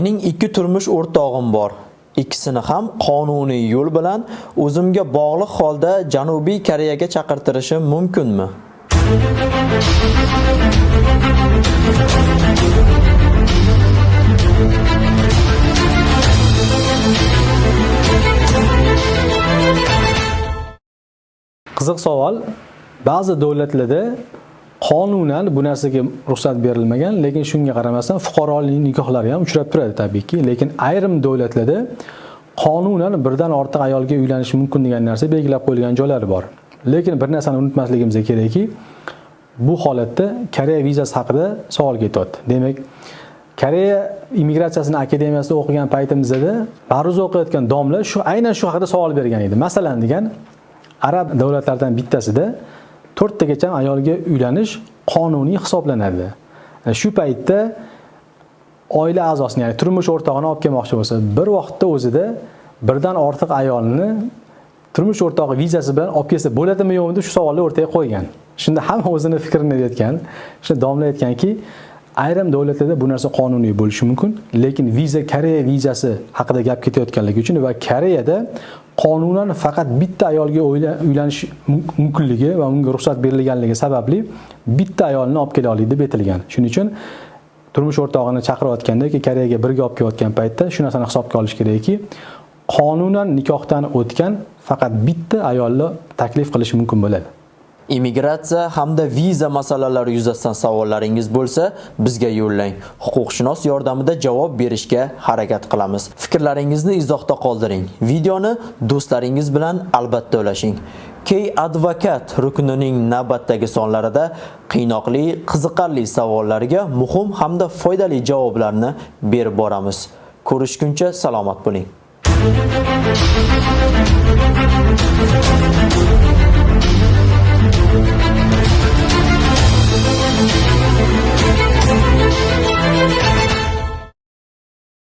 Mening ikki turmush o'rtog'im bor. Ikkisini ham qonuniy yo'l bilan o'zimga bog'liq holda Janubiy Koreyaga chaqirtirishim mumkinmi? qiziq savol ba'zi davlatlarda qonunan bu narsaga ruxsat berilmagan lekin shunga qaramasdan fuqarolik nikohlari ham uchrab turadi tabiiyki. Lekin ayrim davlatlarda qonunan birdan ortiq ayolga uylanish mumkin degan narsa belgilab qo'yilgan joylari bor. Lekin bir narsani unutmasligimiz kerakki bu holatda koreya vizasi haqida savol ketyapti. Demak koreya immigratsiyasini akademiyasida o'qigan paytimizda ma'ruza o'qiyotgan domla shu aynan shu haqida savol bergan edi. Masalan degan arab davlatlaridan bittasida to'rttagacha ayolga uylanish qonuniy hisoblanadi. E, shu paytda oila a'zosini ya'ni turmush o'rtog'ini olib kelmoqchi bo'lsa bir vaqtda o'zida birdan ortiq ayolni turmush o'rtog'i vizasi bilan olib kelsa bo'ladimi yo'qmi deb shu savolni o'rtaga qo'ygan. Shunda hamma o'zini fikrini aytgan shunda domla aytganki ayrim davlatlarda bu narsa qonuniy bo'lishi mumkin lekin viza koreya vizasi haqida gap ketayotganligi uchun va koreyada qonunan faqat bitta ayolga uylanish mumkinligi va unga ruxsat berilganligi sababli bitta ayolni olib kela oladi deb aytilgan shuning uchun turmush o'rtog'ini chaqirayotganda yoki koreyaga birga olib kelayotgan paytda shu narsani hisobga olish kerakki qonunan nikohdan o'tgan faqat bitta ayolni taklif qilish mumkin bo'ladi. Immigratsiya hamda viza masalalari yuzasidan savollaringiz bo'lsa, bizga yo'llang. Huquqshunos yordamida javob berishga harakat qilamiz. Fikrlaringizni izohda qoldiring. Videoni do'stlaringiz bilan albatta ulashing. Key advokat ruknining navbatdagi sonlarida qiynoqli, qiziqarli savollarga muhim hamda foydali javoblarni berib boramiz. Ko'rishguncha salomat bo'ling.